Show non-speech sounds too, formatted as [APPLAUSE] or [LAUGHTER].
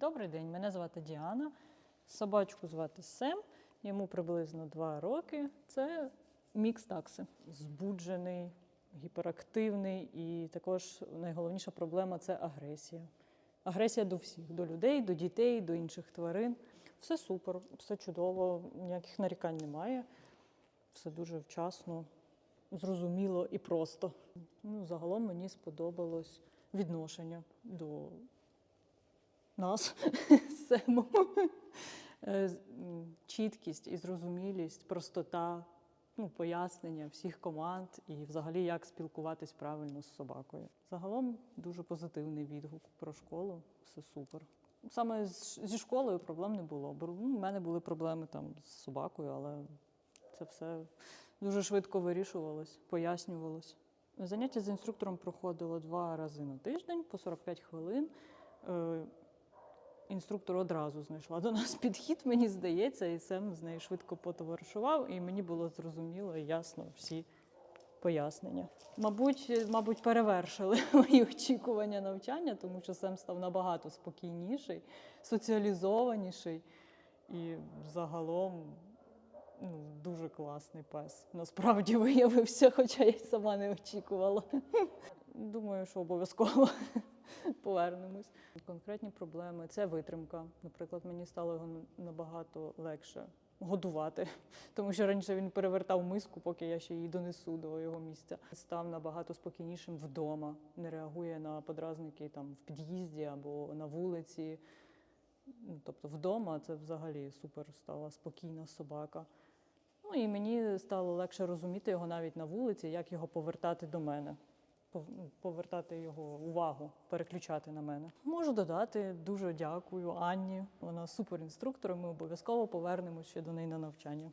Добрий день, мене звати Діана. Собачку звати Сем, йому приблизно 2 роки. Це мікс такси. Збуджений, гіперактивний, і також найголовніша проблема це агресія. Агресія до всіх, до людей, до дітей, до інших тварин. Все супер, все чудово, ніяких нарікань немає. Все дуже вчасно, зрозуміло і просто. Ну, загалом мені сподобалось відношення до нас [LAUGHS] з. Е, Чіткість і зрозумілість, простота, ну, пояснення всіх команд і взагалі як спілкуватись правильно з собакою. Загалом дуже позитивний відгук про школу, все супер. Саме зі школою проблем не було. Бо ну, в мене були проблеми там з собакою, але це все дуже швидко вирішувалось, пояснювалось. Заняття з інструктором проходило два рази на тиждень по 45 хвилин. Інструктор одразу знайшла до нас підхід, мені здається, і Сем з нею швидко потоваришував, і мені було зрозуміло і ясно всі пояснення. Мабуть, мабуть, перевершили [LAUGHS] мої очікування навчання, тому що Сем став набагато спокійніший, соціалізованіший і загалом ну, дуже класний пес. Насправді [LAUGHS] виявився, хоча я й сама не очікувала. Думаю, що обов'язково [LAUGHS] повернемось. Конкретні проблеми це витримка. Наприклад, мені стало його набагато легше годувати, [LAUGHS] тому що раніше він перевертав миску, поки я ще її донесу до його місця. Став набагато спокійнішим вдома, не реагує на подразники там в під'їзді або на вулиці. Ну, Тобто вдома це взагалі супер стала спокійна собака. Ну і мені стало легше розуміти його навіть на вулиці, як його повертати до мене, повертати його увагу, переключати на мене. Можу додати дуже дякую Анні. Вона супер інструктор. Ми обов'язково повернемося ще до неї на навчання.